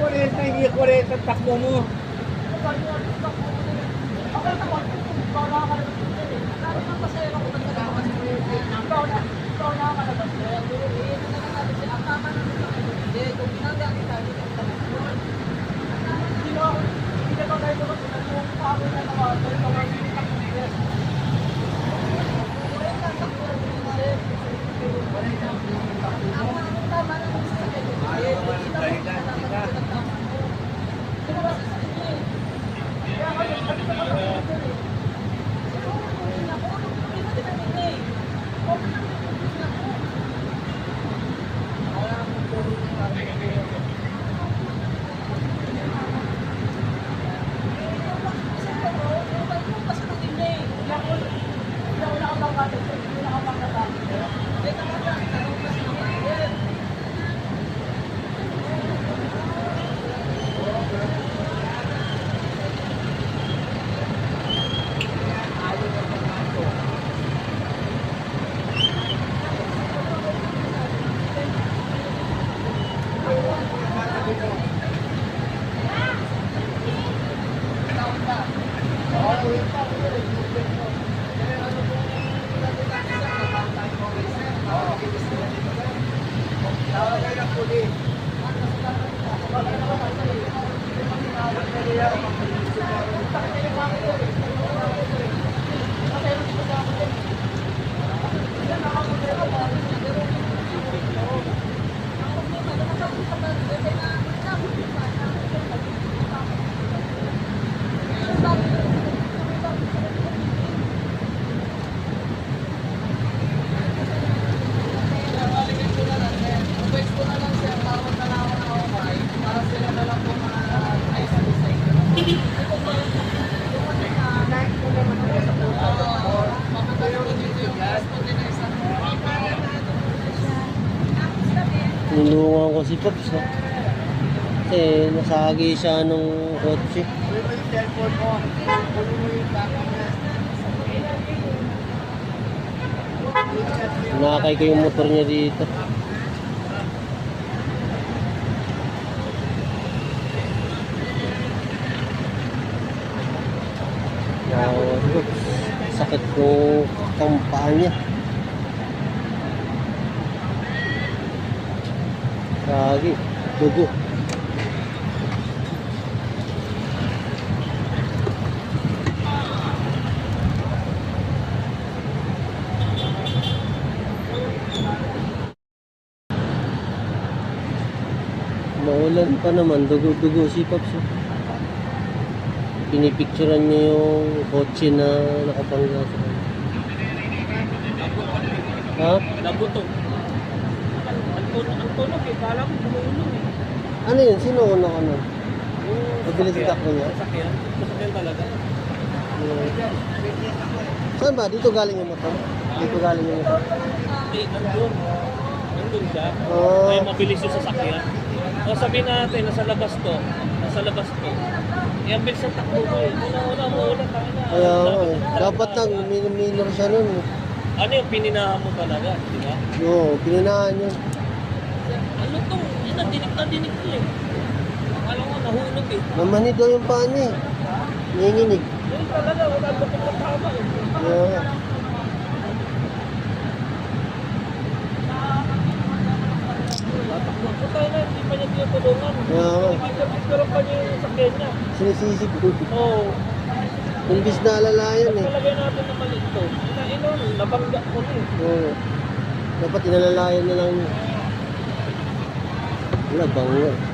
Kurenta, hindi kurenta takbo mo. Tawag kayo ng kulit. Nilungan ko si Pops, no? Kasi nasagi siya nung kotse. Nakakay ko yung motor niya dito. Ko. Sakit ko paa niya. Lagi. Dugo. Maulan pa naman, dugo-dugo si Pops. oh. Pinipicturean niya yung kotse na nakapangga sa kanya. Ha? Nabutog. Tunog, ang tunog eh. Kala ko tumulong eh. Ano yun? Sino una ka na? Mabilis ang takbo niya? Sasakyan. Sasakyan talaga. Saan ba? Dito galing yung motor? Dito galing yung motor? Hindi, nandun. Nandun siya. Oh. Kaya mabilis yung sasakyan. O sabihin natin, nasa labas to. Nasa labas to. Ang bilis ang takbo mo eh. Una-una, maulan tayo na. Kaya nga eh. Dapat nang minor siya nun. Ano yung pininahan mo talaga, di ba? Oo, pininahan yun. Ano to? Yan, dinig na dinig ko eh. Akala ko nahulog eh. Mamanid daw yung paa niya eh. Nanginginig. Yan talaga, wala ba kung tama eh. Tatakbo ko tayo na, hindi pa niya tinutulungan. Nga. Picture-picture pa niya yung sakyan niya. Sinisisig ko. Oo. Imbis na alalayan eh. Talagay natin na mali ito. Ina, ino, nabangga ko eh. Oo. Dapat inalalayan na lang. Wala, bango eh.